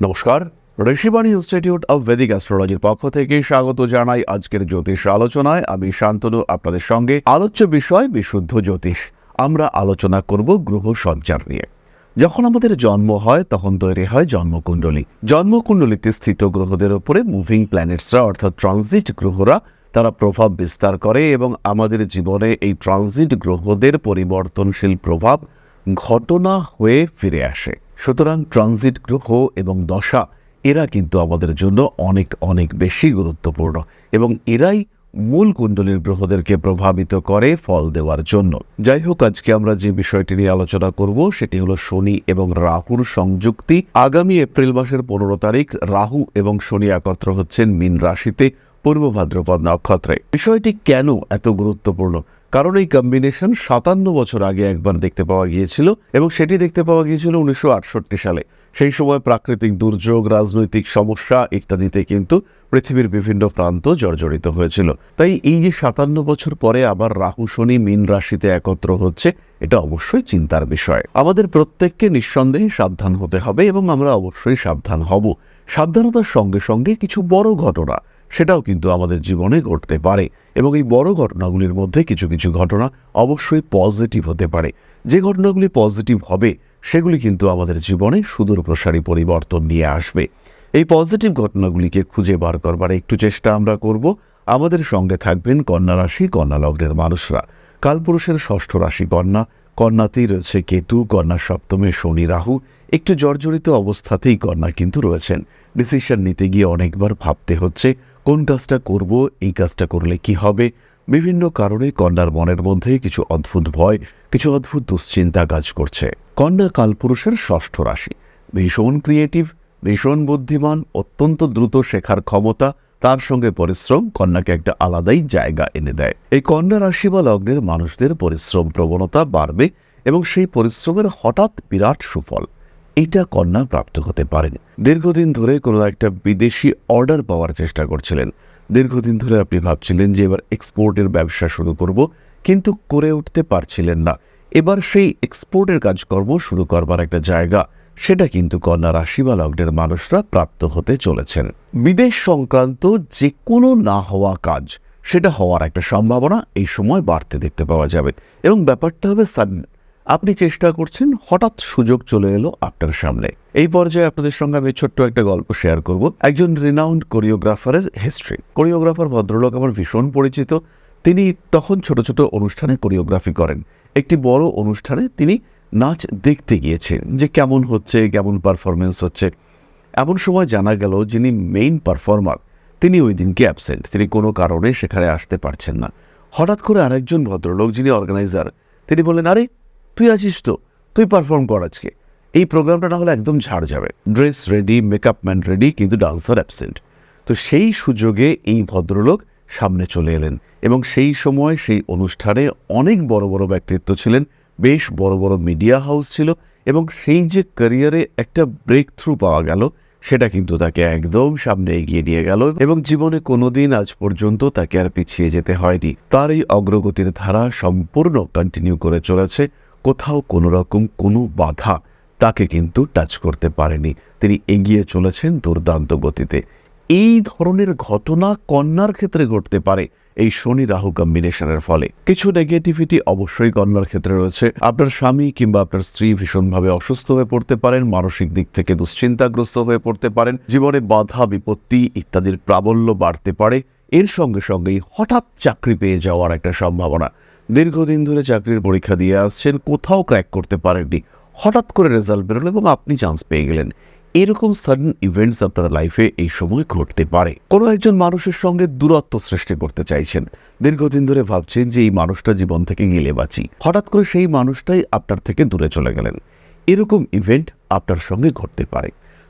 নমস্কার Rishibani institute of Vedic অ্যাস্ট্রোলজির পক্ষ থেকে স্বাগত জানাই আজকের জ্যোতিষ আলোচনায়। আমি শান্তনু, আপনাদের সঙ্গে আলোচ্য বিষয় বিশুদ্ধ জ্যোতিষ। আমরা আলোচনা করব গ্রহ সঞ্চার নিয়ে। যখন আমাদের জন্ম হয়, তখন তৈরি হয় জন্মকুণ্ডলী। জন্মকুণ্ডলীতে স্থিত গ্রহদের ওপরে মুভিং প্ল্যানেটসরা অর্থাৎ ট্রানজিট গ্রহরা, তারা প্রভাব বিস্তার করে এবং আমাদের জীবনে এই ট্রানজিট গ্রহদের পরিবর্তনশীল প্রভাব ঘটনা হয়ে ফিরে আসে। সুতরাং ট্রানজিট গ্রহ এবং দশা, এরা কিন্তু আমাদের জন্য অনেক অনেক বেশি গুরুত্বপূর্ণ এবং এরাই মূল কুণ্ডলীর গ্রহদেরকে প্রভাবিত করে ফল দেওয়ার জন্য। যাই হোক, আজকে আমরা যে বিষয়টি নিয়ে আলোচনা করব সেটি হলো শনি এবং রাহুর সংযুক্তি। আগামী এপ্রিল মাসের পনেরো তারিখ রাহু এবং শনি একত্র হচ্ছেন মীন রাশিতে, পূর্ব ভাদ্রপদ নক্ষত্রে। বিষয়টি কেন এত গুরুত্বপূর্ণ? কারণ এই কম্বিনেশন সাতান্ন বছর আগে একবার দেখতে পাওয়া গিয়েছিল এবং সেটি দেখতে পাওয়া গিয়েছিল উনিশশো আটষট্টি সালে। সেই সময় প্রাকৃতিক দুর্যোগ, রাজনৈতিক সমস্যা ইত্যাদিতে কিন্তু পৃথিবীর বিভিন্ন প্রান্ত জর্জরিত হয়েছিল। তাই এই যে সাতান্ন বছর পরে আবার রাহু, শনি, মীন রাশিতে একত্র হচ্ছে, এটা অবশ্যই চিন্তার বিষয়। আমাদের প্রত্যেককে নিঃসন্দেহে সাবধান হতে হবে এবং আমরা অবশ্যই সাবধান হব। সাবধানতার সঙ্গে সঙ্গে কিছু বড় ঘটনা সেটাও কিন্তু আমাদের জীবনে ঘটতে পারে এবং এই বড় ঘটনাগুলির মধ্যে কিছু কিছু ঘটনা অবশ্যই পজিটিভ হতে পারে। যে ঘটনাগুলি পজিটিভ হবে, সেগুলি কিন্তু আমাদের জীবনে সুদূর প্রসারী পরিবর্তন নিয়ে আসবে। এই পজিটিভ ঘটনাগুলিকে খুঁজে বার করবার একটু চেষ্টা আমরা করব। আমাদের সঙ্গে থাকবেন কন্যা রাশি, কন্যা লগ্নের মানুষরা। কালপুরুষের ষষ্ঠ রাশি কন্যা কন্যাতেই রয়েছে কেতু, কন্যা সপ্তমে শনি রাহু। একটু জর্জরিত অবস্থাতেই কন্যা কিন্তু রয়েছেন। ডিসিশন নিতে গিয়ে অনেকবার ভাবতে হচ্ছে কোন কাজটা করব, এই কাজটা করলে কি হবে? বিভিন্ন কারণে কন্যার মনের মধ্যে কিছু অদ্ভুত ভয়, কিছু অদ্ভুত দুশ্চিন্তা কাজ করছে। কন্যা কালপুরুষের ষষ্ঠ রাশি। ভীষণ ক্রিয়েটিভ ভীষণ বুদ্ধিমান, অত্যন্ত দ্রুত শেখার ক্ষমতা, তার সঙ্গে পরিশ্রম কন্যাকে একটা আলাদাই জায়গা এনে দেয়। এই কন্যা রাশি বা লগ্নের মানুষদের পরিশ্রম প্রবণতা বাড়বে এবং সেই পরিশ্রমের হঠাৎ বিরাট সুফল। এইটা কন্যা প্রাপ্ত হতে পারেন। দীর্ঘদিন ধরে কোনো একটা বিদেশি অর্ডার পাওয়ার চেষ্টা করছিলেন। দীর্ঘদিন ধরে আপনি ভাবছিলেন যে এবার এক্সপোর্টের ব্যবসা শুরু করব, কিন্তু করে উঠতে পারছিলেন না। এবার সেই এক্সপোর্টের কাজকর্ম শুরু করবার একটা জায়গা, সেটা কিন্তু কন্যা রাশি বা লগ্নের মানুষরা প্রাপ্ত হতে চলেছেন। বিদেশ সংক্রান্ত যে কোনো না হওয়া কাজ, সেটা হওয়ার একটা সম্ভাবনা এই সময় বাড়তে দেখতে পাওয়া যাবে। এবং ব্যাপারটা হবে সাডেন আপনি চেষ্টা করছেন, হঠাৎ সুযোগ চলে এলো আপনার সামনে। এই পর্যায়ে আপনাদের সঙ্গে আমি ছোট্ট একটা গল্প শেয়ার করব। একজন রিনাউন্ড কোরিওগ্রাফারের হিস্ট্রি কোরিওগ্রাফার ভদ্রলোক আমার ভীষণ পরিচিত। তিনি তখন ছোট ছোট অনুষ্ঠানে কোরিওগ্রাফি করেন। একটি বড় অনুষ্ঠানে তিনি নাচ দেখতে গিয়েছেন যে কেমন হচ্ছে, কেমন পারফরমেন্স হচ্ছে। এমন সময় জানা গেল যিনি মেইন পারফর্মার তিনি ওই দিনকে অ্যাবসেন্ট তিনি কোনো কারণে সেখানে আসতে পারছেন না। হঠাৎ করে আরেকজন ভদ্রলোক যিনি অর্গানাইজার তিনি বললেন, আরে তুই আছিস তো, তুই পারফর্ম কর আজকে। এই প্রোগ্রামটা না হলে একদম ঝাড় যাবে। Dress ready makeup man ready কিন্তু ডান্সার অ্যাবসেন্ট তো সেই সুযোগে এই ভদ্রলোক সামনে চলে এলেন এবং সেই সময় সেই অনুষ্ঠানে অনেক বড় বড় ব্যক্তিত্ব ছিলেন, বেশ বড় বড় মিডিয়া হাউস ছিল এবং সেই যে ক্যারিয়ারে একটা ব্রেক থ্রু পাওয়া গেল, সেটা কিন্তু তাকে একদম সামনে এগিয়ে নিয়ে গেল এবং জীবনে কোনোদিন আজ পর্যন্ত তাকে আর পিছিয়ে যেতে হয়নি। তার এই অগ্রগতির ধারা সম্পূর্ণ কন্টিনিউ করে চলেছে। কোথাও কোনো রকম কোনো বাধা তাকে কিন্তু টাচ করতে পারেনি। তিনি এগিয়ে চলেছেন দুর্দান্ত গতিতে। এই ধরনের ঘটনা কন্যার ক্ষেত্রে ঘটতে পারে, এই শনি রাহু কম্বিনেশনের ফলে। কিছু নেগেটিভিটি অবশ্যই কন্যার ক্ষেত্রে রয়েছে। আপনার স্বামী কিংবা আপনার স্ত্রী ভীষণভাবে অসুস্থ হয়ে পড়তে পারেন, মানসিক দিক থেকে দুশ্চিন্তাগ্রস্ত হয়ে পড়তে পারেন, জীবনে বাধা, বিপত্তি ইত্যাদির প্রাবল্য বাড়তে পারে। এর সঙ্গে সঙ্গেই হঠাৎ চাকরি পেয়ে যাওয়ার একটা সম্ভাবনা। দীর্ঘদিন ধরে চাকরির পরীক্ষা দিয়ে আসছেন, কোথাও ক্র্যাক করতে পারেননি। হঠাৎ করে রেজাল্ট বেরোলো এবং আপনি চান্স পেয়ে গেলেন। এরকম সাডেন ইভেন্টস আপনার লাইফে এই সময় ঘটতে পারে। কোনো একজন মানুষের সঙ্গে দূরত্ব সৃষ্টি করতে চাইছেন। দীর্ঘদিন ধরে ভাবছেন যে এই মানুষটা জীবন থেকে গেলে বাঁচি। হঠাৎ করে সেই মানুষটাই আপনার থেকে দূরে চলে গেলেন। এরকম ইভেন্ট আপনার সঙ্গে ঘটতে পারে।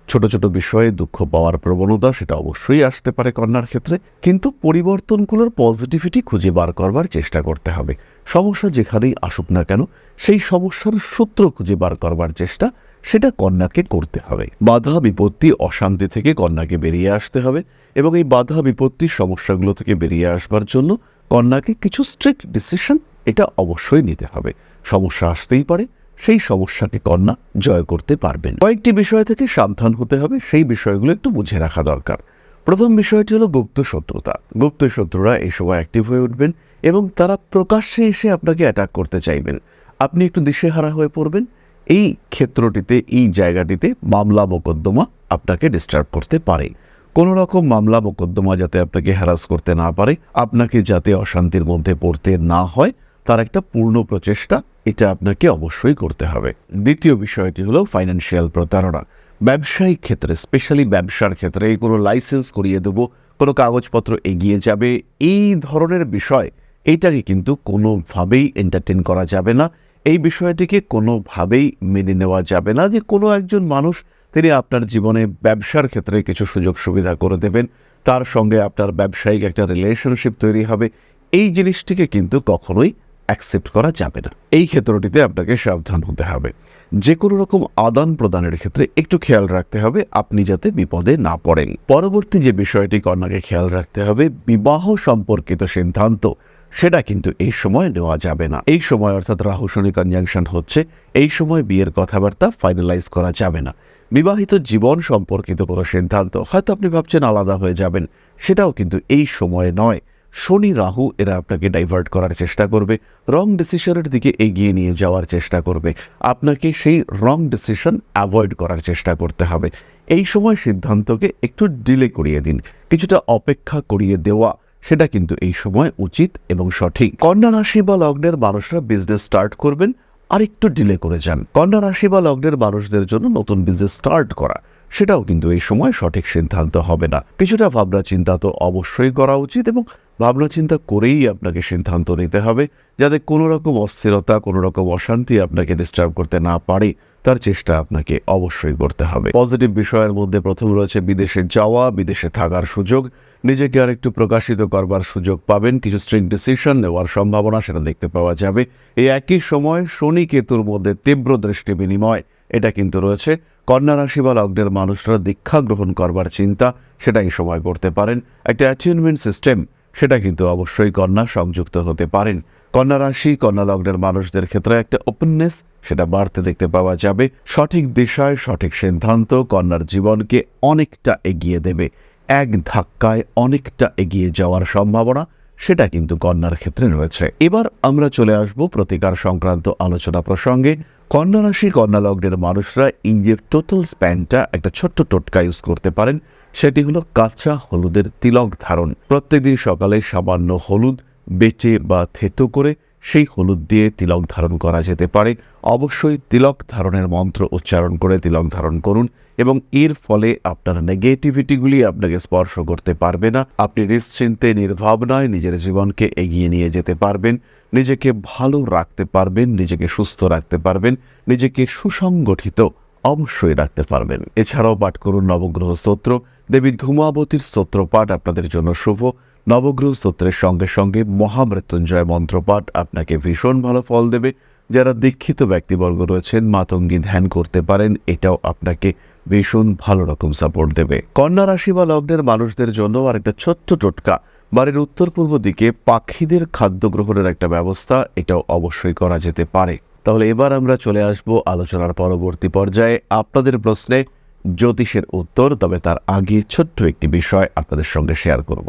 ছোট ছোট বিষয়ে দুঃখ পাওয়ার প্রবণতা সেটা অবশ্যই আসতে পারে কন্যার ক্ষেত্রে, কিন্তু পরিবর্তনগুলোর পজিটিভিটি খুঁজে বার করবার চেষ্টা করতে হবে। সমস্যা যেখানেই আসুক না কেন, সেই সমস্যার সূত্র খুঁজে বার করবার চেষ্টা, সেটা কন্যাকে করতে হবে। বাধা, বিপত্তি, অশান্তি থেকে কন্যাকে বেরিয়ে আসতে হবে এবং এই বাধা বিপত্তির সমস্যাগুলো থেকে বেরিয়ে আসবার জন্য কন্যাকে কিছু স্ট্রিক্ট ডিসিশন এটা অবশ্যই নিতে হবে। সমস্যা আসতেই পারে সেই সমস্যাকে কন্যা জয় করতে পারবেন। কয়েকটি বিষয় থেকে সাবধান হতে হবে, সেই বিষয়গুলো একটু বুঝে রাখা দরকার। প্রথম বিষয়টি হলো গুপ্ত শত্রুতা। গুপ্ত শত্রুরা এই সময় অ্যাক্টিভ হয়ে উঠবেন এবং তারা প্রকাশ্যে এসে আপনাকে অ্যাটাক করতে চাইবেন। আপনি একটু দিশেহারা হয়ে পড়বেন। এই ক্ষেত্রটিতে, এই জায়গাটিতে মামলা মোকদ্দমা আপনাকে ডিস্টার্ব করতে পারে। কোনো রকম মামলা মোকদ্দমা যাতে আপনাকে হ্যারাস করতে না পারে, আপনাকে যাতে অশান্তির মধ্যে পড়তে না হয় তার একটা পূর্ণ প্রচেষ্টা, এটা আপনাকে অবশ্যই করতে হবে। দ্বিতীয় বিষয়টি হলো ফাইন্যান্সিয়াল প্রতারণা। ব্যবসায়িক ক্ষেত্রে স্পেশালি ব্যবসার ক্ষেত্রে কোনো লাইসেন্স করিয়ে দেবো, কোনো কাগজপত্র এগিয়ে যাবে, এই ধরনের বিষয় এইটাকে কিন্তু কোনোভাবেই এন্টারটেন করা যাবে না। এই বিষয়টিকে কোনোভাবেই মেনে নেওয়া যাবে না যে কোনো একজন মানুষ, তিনি আপনার জীবনে ব্যবসার ক্ষেত্রে কিছু সুযোগ সুবিধা করে দেবেন, তার সঙ্গে আপনার ব্যবসায়িক একটা রিলেশনশিপ তৈরি হবে। এই জিনিসটিকে কিন্তু কখনোই অ্যাকসেপ্ট করা যাবে না। এই ক্ষেত্রটিতে আপনাকে সাবধান হতে হবে। যে কোনো রকম আদান প্রদানের ক্ষেত্রে একটু খেয়াল রাখতে হবে আপনি যাতে বিপদে না পড়েন। পরবর্তী যে বিষয়টি কন্যাকে খেয়াল রাখতে হবে, বিবাহ সম্পর্কিত সিদ্ধান্ত, সেটা কিন্তু এই সময় নেওয়া যাবে না। এই সময় অর্থাৎ রাহু, শনি কনজাংশন হচ্ছে, এই সময় বিয়ের কথাবার্তা ফাইনালাইজ করা যাবে না। বিবাহিত জীবন সম্পর্কিত কোনো সিদ্ধান্ত হয়তো আপনি ভাবছেন আলাদা হয়ে যাবেন, সেটাও কিন্তু এই সময়ে নয়। শনি, রাহু এরা আপনাকে ডাইভার্ট করার চেষ্টা করবে রং ডিসিশনের দিকে এগিয়ে নিয়ে যাওয়ার চেষ্টা করবে। আপনাকে সেই রং ডিসিশন অ্যাভয়েড করার চেষ্টা করতে হবে। এই সময় সিদ্ধান্তকে একটু ডিলে করিয়ে দিন। কিছুটা অপেক্ষা করিয়ে দেওয়া, সেটা কিন্তু এই সময় উচিত এবং সঠিক। কন্যা রাশি বা লগ্নের মানুষরা বিজনেস স্টার্ট করবেন আর একটু ডিলে করে যান। কন্যা রাশি বা লগ্নের মানুষদের জন্য নতুন বিজনেস স্টার্ট করা, সেটাও কিন্তু এই সময় সঠিক সিদ্ধান্ত হবে না। কিছুটা ভাবনা চিন্তা তো অবশ্যই করা উচিত এবং ভাবনা চিন্তা করেই আপনাকে সিদ্ধান্ত নিতে হবে যাতে কোনো রকম অস্থিরতা, কোনো রকম অশান্তি আপনাকে ডিস্টার্ব করতে না পারে, তার চেষ্টা আপনাকে অবশ্যই করতে হবে। পজিটিভ বিষয়ের মধ্যে প্রথম রয়েছে বিদেশে যাওয়া, বিদেশে থাকার সুযোগ। নিজেকে আর একটু প্রকাশিত করবার সুযোগ পাবেন। কিছু স্ট্রিং ডিসিশন নেওয়ার সম্ভাবনা সেটা দেখতে পাওয়া যাবে। এই একই সময় শনি কেতুর মধ্যে তীব্র দৃষ্টি বিনিময়, এটা কিন্তু রয়েছে। কন্যা রাশি বা লগ্নের মানুষরা দীক্ষা গ্রহণ করবার চিন্তা সেটা এই সময় করতে পারেন। একটা অ্যাচিভমেন্ট সিস্টেম সেটা কিন্তু অবশ্যই কন্যা সংযুক্ত হতে পারেন। কন্যা রাশি, কন্যা লগ্নের মানুষদের ক্ষেত্রে একটা ওপেননেস সেটা বাড়তে দেখতে পাওয়া যাবে। সঠিক দিশায়, সঠিক সিদ্ধান্ত কন্যার জীবনকে অনেকটা এগিয়ে দেবে। এক ধাক্কায় অনেকটা এগিয়ে যাওয়ার সম্ভাবনা, সেটা কিন্তু কন্যার ক্ষেত্রে রয়েছে। এবার আমরা চলে আসব প্রতিকার সংক্রান্ত আলোচনা প্রসঙ্গে। কন্যা রাশি, কন্যা লগ্নের মানুষরা ইঞ্জের টোটাল স্প্যানটা একটা ছোট্ট টোটকা ইউজ করতে পারেন। সেটি হলো কাঁচা হলুদের তিলক ধারণ। প্রত্যেকদিন সকালে সামান্য হলুদ বেটে বা থেতো করে সেই হলুদ দিয়ে তিলক ধারণ করা যেতে পারে। অবশ্যই তিলক ধারণের মন্ত্র উচ্চারণ করে তিলক ধারণ করুন এবং এর ফলে আপনার নেগেটিভিটিগুলি আপনাকে স্পর্শ করতে পারবে না। আপনি নিশ্চিন্তে, নির্ভাবনায় নিজের জীবনকে এগিয়ে নিয়ে যেতে পারবেন। নিজেকে ভালো রাখতে পারবেন, নিজেকে সুস্থ রাখতে পারবেন, নিজেকে সুসংগঠিত অবশ্যই রাখতে পারবেন। এছাড়াও পাঠ করুন নবগ্রহ স্তোত্র। দেবী ধূমাবতীর স্তোত্র পাঠ আপনাদের জন্য শুভ। নবগ্রহ স্তোত্রের সঙ্গে সঙ্গে মহামৃত্যুঞ্জয় মন্ত্রপাঠ আপনাকে ভীষণ ভালো ফল দেবে। যারা দীক্ষিত ব্যক্তিবর্গ রয়েছেন, মাতঙ্গী ধ্যান করতে পারেন, এটাও আপনাকে ভীষণ ভালো রকম সাপোর্ট দেবে। কন্যা রাশি বা লগ্নের মানুষদের জন্য আর একটা ছোট্ট টোটকা। বাড়ির উত্তর পূর্ব দিকে পাখিদের খাদ্য গ্রহণের একটা ব্যবস্থা, এটাও অবশ্যই করা যেতে পারে। তাহলে এবার আমরা চলে আসব আলোচনার পরবর্তী পর্যায়ে। আপনাদের প্রশ্নে জ্যোতিষের উত্তর তবে তার আগে ছোট্ট একটি বিষয় আপনাদের সঙ্গে শেয়ার করব।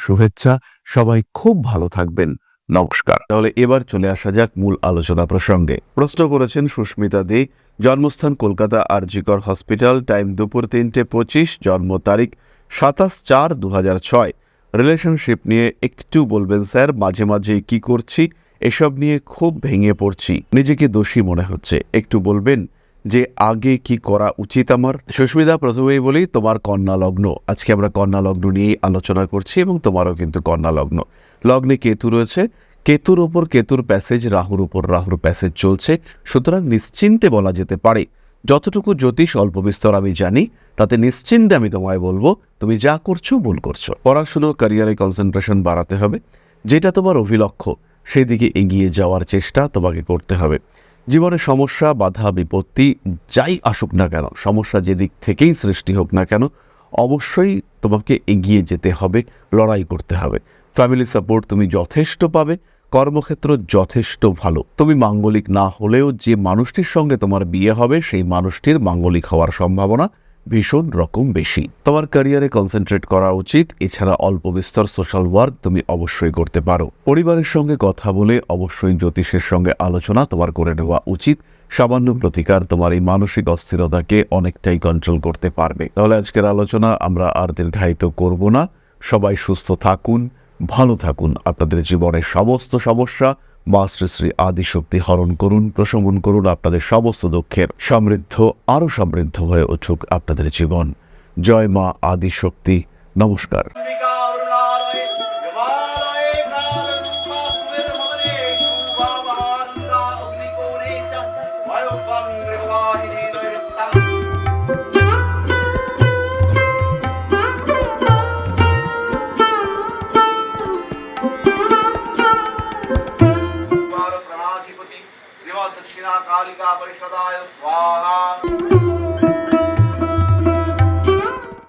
শুভেচ্ছা। সবাই খুব ভালো থাকবেন। নমস্কার। তাহলে এবার চলে আসা যাক মূল আলোচনা প্রসঙ্গে। প্রশ্ন করেছেন সুস্মিতা দে, জন্মস্থান কলকাতা আরজিকর হসপিটাল, টাইম দুপুর তিনটে পঁচিশ, জন্ম তারিখ সাতাশ চার দু ছয়। রিলেশনশিপ নিয়ে একটু বলবেন স্যার, মাঝে মাঝে কি করছি? এসব নিয়ে খুব ভেঙে পড়ছি। নিজেকে দোষী মনে হচ্ছে। একটু বলবেন যে আগে কি করা উচিত আমার? সুস্মিতা, প্রথমেই বলি, তোমার কন্যা লগ্ন। আজকে আমরা কন্যা লগ্ন নিয়েই আলোচনা করছি এবং তোমারও কিন্তু কন্যা লগ্ন। লগ্নে কেতু রয়েছে। কেতুর ওপর কেতুর প্যাসেজ রাহুর উপর রাহুর প্যাসেজ চলছে। সুতরাং নিশ্চিন্তে বলা যেতে পারে। যতটুকু জ্যোতিষ অল্প বিস্তর আমি জানি, তাতে নিশ্চিন্তে আমি তোমায় বলব, তুমি যা করছ ভুল করছ। পড়াশুনো ক্যারিয়ারে কনসেন্ট্রেশন বাড়াতে হবে। যেটা তোমার অভিলক্ষ্য, সেদিকে এগিয়ে যাওয়ার চেষ্টা তোমাকে করতে হবে। জীবনে সমস্যা, বাধা, বিপত্তি যাই আসুক না কেন, সমস্যা যেদিক থেকেই সৃষ্টি হোক না কেন, অবশ্যই তোমাকে এগিয়ে যেতে হবে, লড়াই করতে হবে। ফ্যামিলি সাপোর্ট তুমি যথেষ্ট পাবে, কর্মক্ষেত্র যথেষ্ট ভালো। তুমি মাঙ্গলিক না হলেও যে মানুষটির সঙ্গে তোমার বিয়ে হবে, সেই মানুষটির মাঙ্গলিক হওয়ার সম্ভাবনা ভীষণ রকম বেশি। তোমার ক্যারিয়ারে কনসেন্ট্রেট করা উচিত, এছাড়া অল্প বিস্তর সোশ্যাল ওয়ার্ক তুমি অবশ্যই করতে পারো। পরিবারের সঙ্গে কথা বলে অবশ্যই জ্যোতিষের সঙ্গে আলোচনা তোমার করে নেওয়া উচিত। সামান্য প্রতিকার তোমার এই মানসিক অস্থিরতাকে অনেকটাই কন্ট্রোল করতে পারবে। তাহলে আজকের আলোচনা আমরা আর দীর্ঘায়িত করব না। সবাই সুস্থ থাকুন, ভালো থাকুন। আপনাদের জীবনের সমস্ত সমস্যা মা শ্রী শ্রী আদিশক্তি হরণ করুন, প্রশমন করুন আপনাদের সমস্ত দুঃখের। সমৃদ্ধ, আরও সমৃদ্ধ হয়ে উঠুক আপনাদের জীবন। জয় মা আদিশক্তি। নমস্কার।